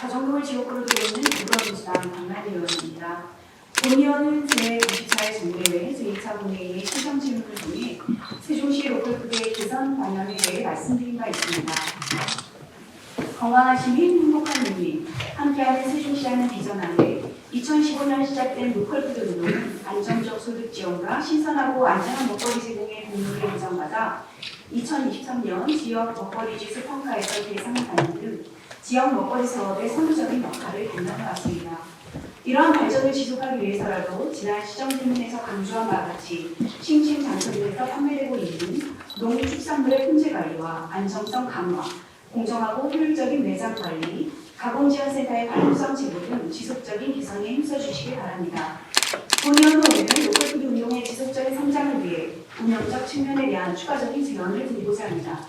가정금을 지역구로 들어오는 더불어민주당 박나래 의원입니다. 본 의원은 제94회 정례회 제2차 본회의의 시정 질문을 통해 세종시 로컬푸드의 개선 방향에 대해 말씀드린 바 있습니다. 건강한 시민, 행복한 국민, 함께하는 세종시라는 비전 아래 2015년 시작된 로컬푸드 운동은 안정적 소득 지원과 신선하고 안전한 먹거리 제공의 동력을 인정받아 2023년 지역 먹거리 지수 평가에서 대상을 받는 등 지역 먹거리 사업의 선도적인 역할을 담당해 왔습니다. 이러한 발전을 지속하기 위해서라도 지난 시정질문에서 강조한 바와 같이 싱싱 장터들에서 판매되고 있는 농축산물의 품질 관리와 안정성 강화, 공정하고 효율적인 매장 관리, 가공지원센터의 발효성 제고 등 지속적인 개선에 힘써주시기 바랍니다. 본의원 오늘은 로컬푸드 운동의 지속적인 성장을 위해 운영적 측면에 대한 추가적인 제언을 드리고자 합니다.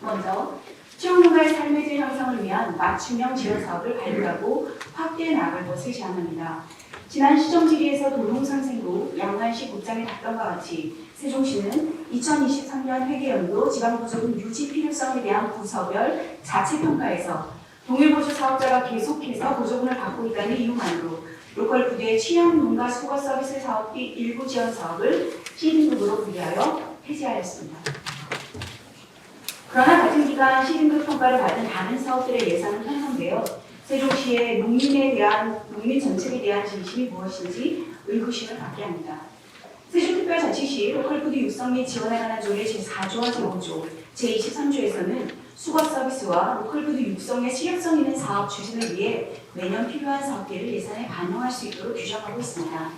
먼저 취업농가의 삶의 질 향상을 위한 맞춤형 지원 사업을 발굴하고 확대해 나갈 것을 제안합니다. 지난 시정 질의에서 노동상생부 양만식 국장이 답변과 같이 세종시는 2023년 회계연도 지방보조금 유지 필요성에 대한 부서별 자체평가에서 동일보조 사업자가 계속해서 보조금을 받고 있다는 이유만으로 로컬 부대의 취향 농가 수거 서비스 사업비 일부 지원 사업을 시등급으로 분리하여 폐지하였습니다. 그러나 같은 기간 시등급 평가를 받은 다른 사업들의 예산은 편성되어 세종시의 농민에 대한 농민 정책에 대한 진심이 무엇인지 의구심을 갖게 합니다. 세종특별자치시 로컬푸드 육성 및 지원에 관한 조례 제4조와 제5조, 제23조에서는 수거 서비스와 로컬푸드 육성의 실효성 있는 사업 추진을 위해 매년 필요한 사업계를 예산에 반영할 수 있도록 규정하고 있습니다.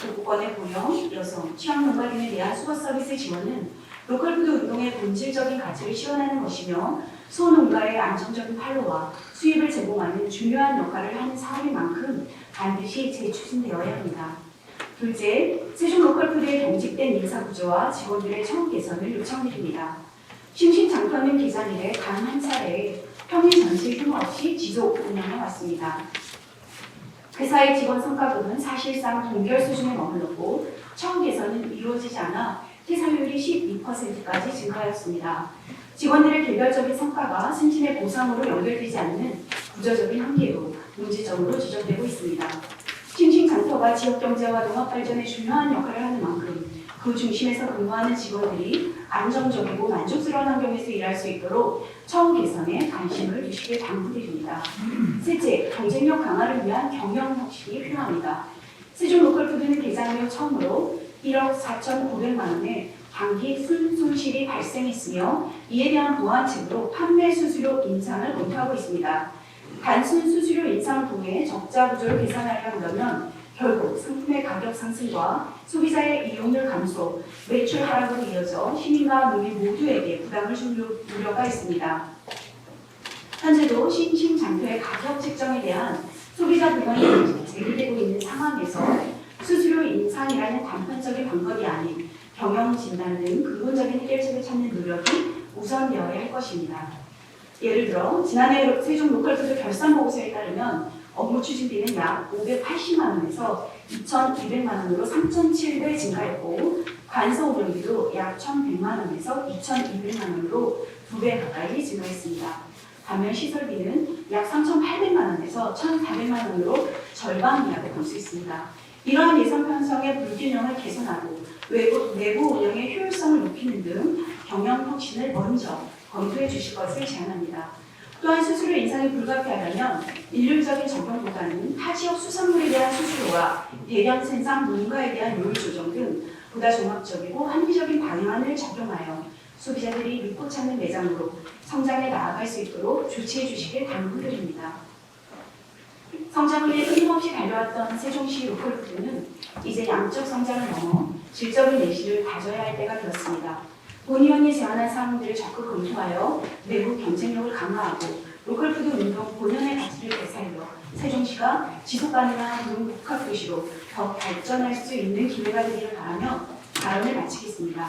도구권의 고령, 여성, 취약농가 등에 대한 수거 서비스 지원은 로컬푸드 운동의 본질적인 가치를 시원하는 것이며 소농가의 안정적인 판로와 수입을 제공하는 중요한 역할을 하는 사업인 만큼 반드시 재추진되어야 합니다. 둘째, 세종 로컬푸드의 경직된 인사 구조와 직원들의 처우 개선을 요청드립니다. 심심장터는 기간 이래 단한 차례 평일 전실 휴무 없이 지속 운영해 왔습니다. 회사의 직원 성과급은 사실상 동결 수준에 머물렀고 처우 개선은 이루어지지 않아 퇴사율이 12%까지 증가하였습니다. 직원들의 개별적인 성과가 승진의 보상으로 연결되지 않는 구조적인 한계로 문제점으로 지적되고 있습니다. 싱싱장터가 지역 경제와 농업 발전에 중요한 역할을 하는 만큼 그 중심에서 근무하는 직원들이 안정적이고 만족스러운 환경에서 일할 수 있도록 처우 개선에 관심을 주시길 당부드립니다. 셋째, 경쟁력 강화를 위한 경영 혁신이 필요합니다. 세종 로컬푸드는 이후 처음으로 1억 4,900만 원의 단기 순 손실이 발생했으며 이에 대한 보완책으로 판매 수수료 인상을 검토하고 있습니다. 단순 수수료 인상 후에 적자 구조를 개선하려면 결국 상품의 가격 상승과 소비자의 이용률 감소, 매출 하락으로 이어져 시민과 농민 모두에게 부담을 줄 우려가 있습니다. 현재도 신신장터의 가격 책정에 대한 소비자 불만이 제기되고 있는 상황에서 수수료 인상이라는 단편적인 방법이 아닌 경영 진단 등 근본적인 해결책을 찾는 노력이 우선되어야 할 것입니다. 예를 들어 지난해 세종 로컬푸드 결산 보고서에 따르면 업무 추진비는 약 580만 원에서 2,200만 원으로 3,700 증가했고 관서 운영비도 약 1,100만 원에서 2,200만 원으로 2배 가까이 증가했습니다. 반면 시설비는 약 3,800만 원에서 1,400만 원으로 절반 이하로 볼수 있습니다. 이러한 예산 편성의 불균형을 개선하고 외부, 내부 운영의 효율성을 높이는 등 경영 혁신을 먼저 검토해 주실 것을 제안합니다. 또한 수수료 인상이 불가피하다면 일률적인 적용보다는 타 지역 수산물에 대한 수수료와 대량 생산 농가에 대한 요율 조정 등 보다 종합적이고 합리적인 방안을 적용하여 소비자들이 믿고 찾는 매장으로 성장에 나아갈 수 있도록 조치해 주시길 당부드립니다. 성장을 위해 끊임없이 달려왔던 세종시 로컬푸드는 이제 양적 성장을 넘어 질적인 내실을 다져야 할 때가 되었습니다. 본 의원이 제안한 사항들을 적극 검토하여 내부 경쟁력을 강화하고 로컬푸드 운동 본연의 가치를 되살려 세종시가 지속 가능한 농복합 도시로 더 발전할 수 있는 기회가 되기를 바라며 발언을 마치겠습니다.